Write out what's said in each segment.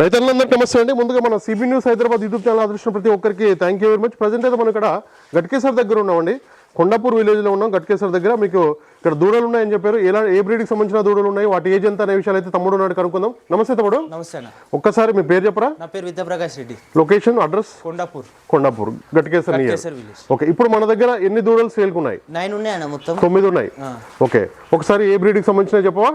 రైతులందరికీ నమస్తే అండి. ముందుగా మన C B news Hyderabad YouTube channel ఆదర్శించిన ప్రతి ఒక్కరికి thank you very much present అయితే మనం ఇక్కడ గట్కేసర్ దగ్గర ఉన్నామండి. కొండాపూర్ విలేజ్లో ఉన్నాం. గట్కేసర్ దగ్గర మీకు ఇక్కడ దూడలు ఉన్నాయని చెప్పారు. ఎలా ఏ బ్రీడ్కి సంబంధించిన దూడలు ఉన్నాయి? వాటి ఏజ్ ఎంత అనే విషయాలు అయితే తమ్ముడు ఉన్నాడు కనుక్కుందాం. నమస్తే తమ్ముడు. నమస్తే ఒక్కసారి మీ పేరు చెప్పరా? నా పేరు Vidyaprakash Reddy. Location address Kondapur. Kondapur. Kesar village okay ఇప్పుడు మన దగ్గర ఎన్ని దూడలు సేల్కి ఉన్నాయి? నైన్ ఉన్నాయి మొత్తం. తొమ్మిది ఉన్నాయి. ఓకే ఒకసారి ఏ బ్రీడ్కి సంబంధించిన చెప్పవా?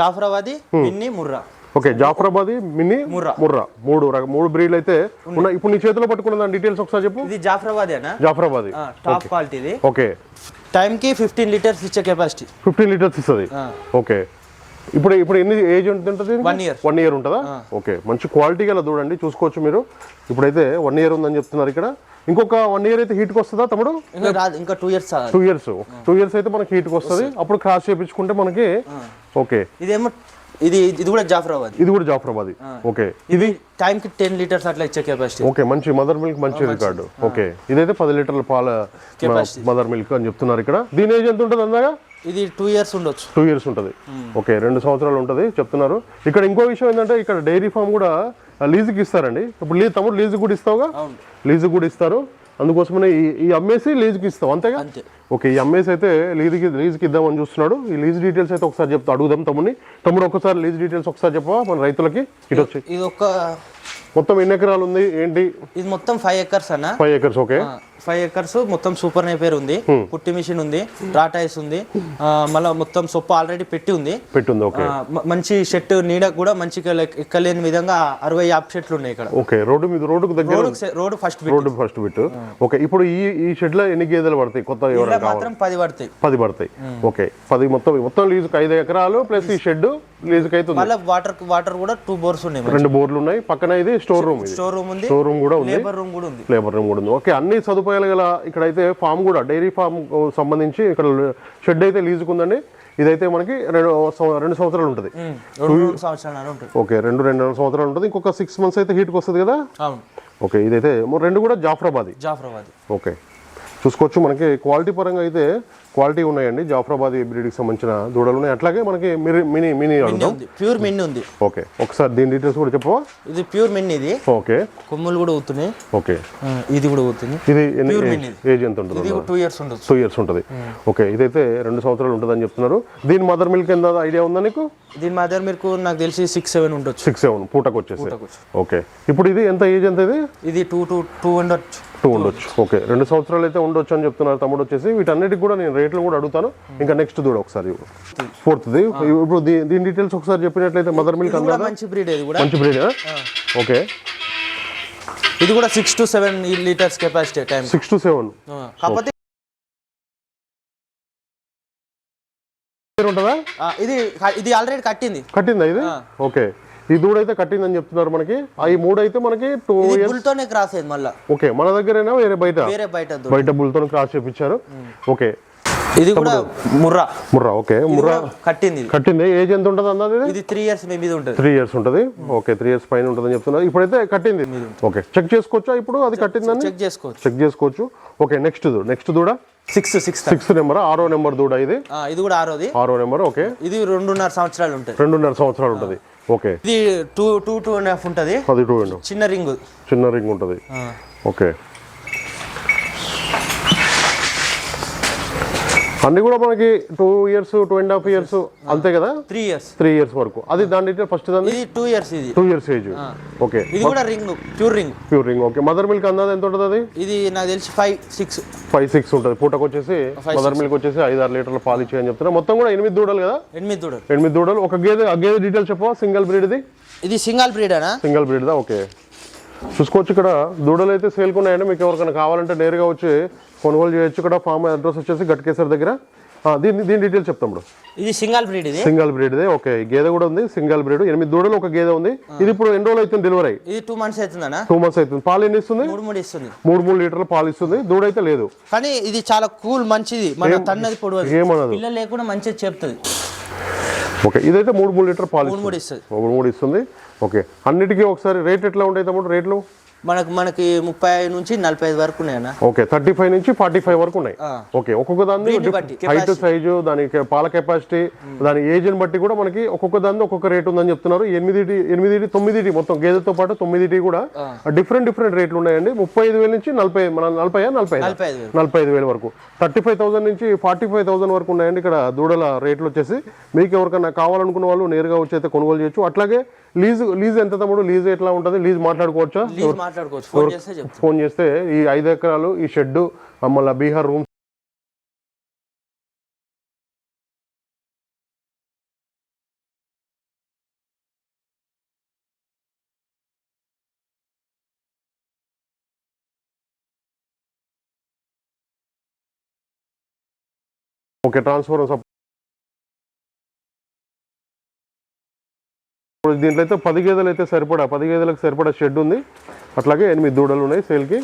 Jafarabadi mini Murrah. Okay Jafarabad mini Murrah. Murrah. మూడు మూడు బ్రీడ్లు అయితే ఉన్నాయి. ఇప్పుడు నీ చేతిలో పట్టుకున్న దాని డీటెయిల్స్ ఒకసారి చెప్పు. ఇది జాఫరాబాది. అన్న జాఫరాబాద్ టాప్ క్వాలిటీ ఓకే. టైంకి ఫిఫ్టీన్ లీటర్స్ ఇచ్చే కెపాసిటీ ఫిఫ్టీన్ లీటర్స్ ఇస్తుంది. ఓకే. ఇప్పుడు ఇప్పుడు ఎన్ని ఏజ్ ఉంటుంది One year. వన్ ఇయర్ ఉంటుందా? ఓకే. మంచి క్వాలిటీ గల చూడండి చూసుకోవచ్చు మీరు. ఇప్పుడైతే వన్ ఇయర్ ఉందని చెప్తున్నారు ఇక్కడ. ఇంకొక వన్ ఇయర్ అయితే హీట్కి వస్తుందా తమ్ముడు? ఇంకా two years two years two years అయితే మనకి హీట్కి వస్తుంది. అప్పుడు క్రాస్ చేయించుకుంటే మనకి ఓకే. ఇదేమో ఇది ఇది కూడా జాఫరాబాద్. ఇది కూడా జాఫరాబాద్. ఓకే. ఇది టైంకి టెన్ లీటర్స్ అట్లా ఇచ్చే కెపాసిటీ ఓకే మంచి మదర్ మిల్క్ మంచి రికార్డు. ఓకే. ఇదైతే పది లీటర్ల పాల మదర్ మిల్క్ అని చెప్తున్నారు ఇక్కడ. దీని ఏజ్ ఎంత ఉంటుంది అందాగా? ఇది టూ ఇయర్స్ ఉండొచ్చు. టూ ఇయర్స్ ఉంటుంది. ఓకే రెండు సంవత్సరాలు ఉంటుంది చెప్తున్నారు. ఇక్కడ ఇంకో విషయం ఏంటంటే ఇక్కడ డైరీ ఫామ్ కూడా లీజుకి ఇస్తారండి. ఇప్పుడు లీ తమ్ముడు లీజు కూడా ఇస్తావుగా? లీజు కూడా ఇస్తారు. అందుకోసమనే ఈ అమ్మేసి లీజుకి ఇస్తాం అంతేగా? అంతే. ఓకే ఈ అమ్మేసి అయితే లీజుకి లీజుకి ఇద్దామని చూస్తున్నాడు. ఈ లీజ్ డీటెయిల్స్ అయితే ఒకసారి చెప్తా అడుగుదాం తమ్ముడిని. తమ్ముడు ఒకసారి లీజ్ డీటెయిల్స్ ఒకసారి చెప్పవా మన రైతులకి? ఇటు వచ్చి. ఇది ఒక మొత్తం ఎన్ని ఎకరాలు ఉంది? ఏంటి? ఇది మొత్తం ఫైవ్ ఎకర్స్ అన్న. Five acres okay five acres మొత్తం సూపర్ నేపేర్ ఉంది. పుట్టి మిషన్ ఉంది టాటాయిస్ ఉంది. మళ్ళా మొత్తం సొప్పు ఆల్రెడీ పెట్టి ఉంది. పెట్టుంది ఓకే మంచి షెట్ నీడ కూడా లెక్- ఎక్కలేని విధంగా అరవై యాప్ షెట్లు ఉన్నాయి ఇక్కడ. ఓకే రోడ్డు మీద రోడ్డుకు దగ్గర road road first road first bit okay ఇప్పుడు ఈ ఈ షెడ్లో ఎన్ని గేదెలు పడతాయి? కొత్త మాత్రం పది పడతాయి. పది పడతాయి. ఓకే పది మొత్తం మొత్తం లీజుకి ఐదు ఎకరాలు ప్లస్ ఈ షెడ్ లీజుకి అయితే మళ్ళీ వాటర్ వాటర్ కూడా టూ బోర్స్ ఉన్నాయి రెండు బోర్లు ఉన్నాయి. పక్కన ఇది స్టోర్ రూమ్ ఇది. స్టోర్ రూమ్ ఉంది స్టోర్ రూమ్ కూడా ఉంది. లేబర్ రూమ్ కూడా ఉంది. లేబర్ రూమ్ కూడా ఉంది. ఓకే అన్ని సదుపాయాలు గల ఇక్కడైతే ఫామ్ కూడా డైరీ ఫామ్ సంబంధించి ఇక్కడ షెడ్ అయితే లీజుకు ఉందండి ఇదైతే మనకి రెండు రెండు సంవత్సరాలు ఉంటుంది. ఓకే రెండు రెండు సంవత్సరాలు ఉంటుంది. ఇంకొక సిక్స్ మంత్స్ అయితే హీట్కి వస్తుంది కదా? ఓకే ఇదైతే రెండు కూడా జాఫరాబాద్. జాఫరాబాద్. ఓకే. చూసుకోవచ్చు. మనకి క్వాలిటీ పరంగా అయితే క్వాలిటీ ఉన్నాయండి. జాఫరాబాద్ బ్రీడ్కి సంబంధించిన దూడలు ఉన్నాయి. అట్లాగే మనకి మిని మినీ ప్యూర్ మిన్ని ఉంది. ఓకే. ఒకసారి దీని డీటెయిల్స్ కూడా చెప్పవా? ఇది ప్యూర్ మిన్ని ఇది. ఓకే. కొమ్ములు కూడా ఊతున్నాయి. ఓకే. ఇది కూడా ఊతుంది. ఇది ఏజ్- ఎంత ఉంటుంది ఇది టూ ఇయర్స్ ఉండొచ్చు. టూ ఇయర్స్ ఉంటుంది. ఓకే. ఇదైతే రెండు సంవత్సరాలు ఉంటుందని చెప్తున్నారు. దీని మదర్ మిల్క్ ఎంత ఐడియా ఉందా నీకు? దీని మదర్ మీకు నాకు తెలిసి సిక్స్ సెవెన్ ఉండొచ్చు. సిక్స్ సెవెన్ పూటకు వచ్చేసి. ఓకే. ఇప్పుడు ఇది ఎంత ఏజ్ ఎంత ఇది? ఇది టూ టూ టూ ఉండొచ్చు టూ ఉండొచ్చు. ఓకే రెండు సంవత్సరాలు అయితే ఉండొచ్చు అని చెప్తున్నారు తమ్ముడు వచ్చేసి. వీటన్నిటికి కూడా నేను రేట్లు కూడా అడుగుతాను. ఇంకా నెక్స్ట్ దూడ ఒకసారి ఫోర్త్ది ఇప్పుడు దీ- దీని డీటెయిల్స్ ఒకసారి చెప్పినట్లయితే మదర్ మిల్క్ మంచి బ్రీడ్ ఇది కూడా. మంచి బ్రీడ్ ఓకే. ఇది కూడా six to seven litres capacity time six to seven కాకపోతే ఇది ఇది ఆల్రెడీ కట్టింది. కట్టిందా ఇది? ఓకే ఈ దూడ అయితే కట్టిందని చెప్తున్నారు మనకి. ఆ ఈ మూడు అయితే మనకి టూ ఇయర్స్ బుల్తోనే క్రాస్ అయింది మళ్ళా. ఓకే మన దగ్గరైనా వేరే బయట? వేరే బయట. బయట బుల్తో క్రాస్ చేపించారు. ఓకే. ఇది కూడా ముర్రా. ముర్రా ఓకే. ముర్రా. కట్టింది. కట్టింది. ఏజ్ ఎంత ఉంటుంది అన్నది ఇది? త్రీ ఇయర్స్ మీ మీద ఉంటుంది. త్రీ ఇయర్స్ ఉంటుంది. ఓకే త్రీ ఇయర్స్ పైన ఉంటుందని చెప్తున్నారు. ఇప్పుడైతే కట్టింది. ఓకే చెక్ చేసుకోవచ్చా ఇప్పుడు? అది కట్టిందని? చెక్ చేసుకోవచ్చు. చెక్ చేసుకోవచ్చు. ఓకే నెక్స్ట్ నెక్స్ట్ దూడ సిక్స్ సిక్స్ సిక్స్త్ నెంబర్ ఆరో నెంబర్ దూడ ఇది. ఇది కూడా ఆరోది. ఆరో నెంబర్ ఓకే. ఇది రెండున్నర సంవత్సరాలు ఉంటుంది. రెండున్నర సంవత్సరాలు ఉంటుంది. ఓకే. ఇది two two two and half ఉంటుంది. అది టూ అండ్ చిన్న రింగ్. చిన్న రింగ్ ఉంటుంది. ఓకే. అన్ని కూడా మనకి two years two and half years అంతే కదా? త్రీ ఇయర్స్ త్రీ ఇయర్స్ వరకు. అది దాని ఫస్ట్ దాన్ని? ఇది టూ ఇయర్స్ ఇది. టూ ఇయర్స్ ఏజ్ ఓకే ఇది కూడా ring pure ring pure ring okay mother milk అన్నది ఎంత ఉంటుంది అది ఇది నాకు తెలిసి ఫైవ్ సిక్స్ ఫైవ్ సిక్స్ ఉంటుంది. పూటకు వచ్చేసి మదర్ మిల్క్ వచ్చేసి ఐదు ఆరు లీటర్ల పాలు ఇచ్చాయని చెప్తున్నా. మొత్తం కూడా ఎనిమిది దూడలు కదా? ఎనిమిది దూడలు. ఎనిమిది దూడలు. ఒక గేదె గేదె డీటెయిల్ చెప్పవా? సింగిల్ బ్రీడ్ది ఇది? సింగల్ బ్రీడ్ అనా? సింగిల్ బ్రీడ్దా ఓకే చూసుకోవచ్చు ఇక్కడ. దూడలు అయితే సేల్కి ఉన్నాయండి. మీకు ఎవరికైనా కావాలంటే నేరుగా వచ్చి కొనుగోలు చేయొచ్చు. ఇక్కడ ఫామ్ అడ్రస్ వచ్చేసి గట్కేసర్ దగ్గర. దీని దీని డీటెయిల్స్ చెప్తాం ఇప్పుడు ఇది సింగల్ బ్రీడ్ ఇది? సింగిల్ బ్రీడ్దే. ఓకే గేదె కూడా ఉంది. Single breed. ఎనిమిది దూడలు ఒక గేదె ఉంది. ఇది ఇప్పుడు ఎన్ని రోజులు అవుతుంది డెలివరీ? ఇది టూ మంత్స్ అవుతుందనా టూ మంత్స్ అవుతుంది. పాలు ఎన్ని ఇస్తుంది? మూడు మూడు ఇస్తుంది. మూడు మూడు లీటర్ల పాలు ఇస్తుంది. దూడ అయితే లేదు. కానీ ఇది చాలా కూల్ మంచిది. మన తన్నది పొడవది. ఏమనదు. పిల్లలు లేకుండా మంచిగా చెప్తుంది. ఓకే ఇదైతే మూడు మూడు లీటర్ పాలు మూడు మూడు ఇస్తుంది. ఓకే అన్నిటికీ ఒకసారి రేట్ ఎట్లా ఉంటాయి తమ్ముడు రేట్లు? మనకు మనకి ముప్పై ఐదు నుంచి నలభై ఐదు వరకు ఉన్నాయన్న. ఓకే థర్టీ ఫైవ్ నుంచి ఫార్టీ ఫైవ్ వరకు ఉన్నాయి. ఓకే ఒక్కొక్క దాని Breed ని బట్టి, హైట్ సైజు దాని కె- పాల కెపాసిటీ దాని ఏజ్ని బట్టి కూడా మనకి ఒక్కొక్క దాని ఒక్కొక్క రేట్ ఉందని చెప్తున్నారు. ఎనిమిది ఎనిమిది తొమ్మిది మొత్తం గేదెతో పాటు తొమ్మిది కూడా డిఫరెంట్ డిఫరెంట్ రేట్లు ఉన్నాయండి. ముప్పై ఐదు వేల నుంచి నలభై మన నలభై నలభై నలభై ఐదు వేలు. నలభై ఐదు వేల వరకు. థర్టీ ఫైవ్ థౌసండ్ నుంచి ఫార్టీ ఫైవ్ థౌసండ్ వరకు ఉన్నాయండి. ఇక్కడ దూడల రేట్లు వచ్చేసి. మీకు ఎవరికైనా కావాలనుకున్న వాళ్ళు నేరుగా వచ్చి అయితే కొనుగోలు చేయొచ్చు. అట్లాగే లీజ్ లీజ్ ఎంత తమ్ముడు? లీజ్ ఎట్లా ఉంటుంది? లీజ్ మాట్లాడుకోవచ్చా? లీజ్ మాట్లాడుకోవచ్చు. ఫోన్ చేస్తే చెప్తాను ఫోన్ చేస్తే ఈ ఐదు ఎకరాలు ఈ షెడ్ మళ్ళీ బీహార్ రూమ్ ఓకే ట్రాన్స్ఫర్ దీంట్లో అయితే పది గేదెలు అయితే సరిపడా పది గేదెలకు సరిపడా షెడ్ ఉంది. అట్లాగే ఎనిమిది దూడలు ఉన్నాయి సేల్కి.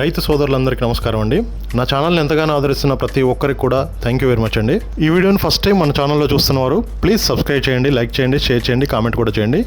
రైతు సోదరులందరికీ నమస్కారం అండి. నా ఛానల్ని ఎంతగానో ఆదరిస్తున్న ప్రతి ఒక్కరికి కూడా థ్యాంక్ యూ వెరీ మచ్ అండి. ఈ వీడియోని ఫస్ట్ టైం మన ఛానల్లో చూస్తున్నవారు ప్లీజ్ సబ్స్క్రైబ్ చేయండి లైక్ చేయండి షేర్ చేయండి కామెంట్ కూడా చేయండి.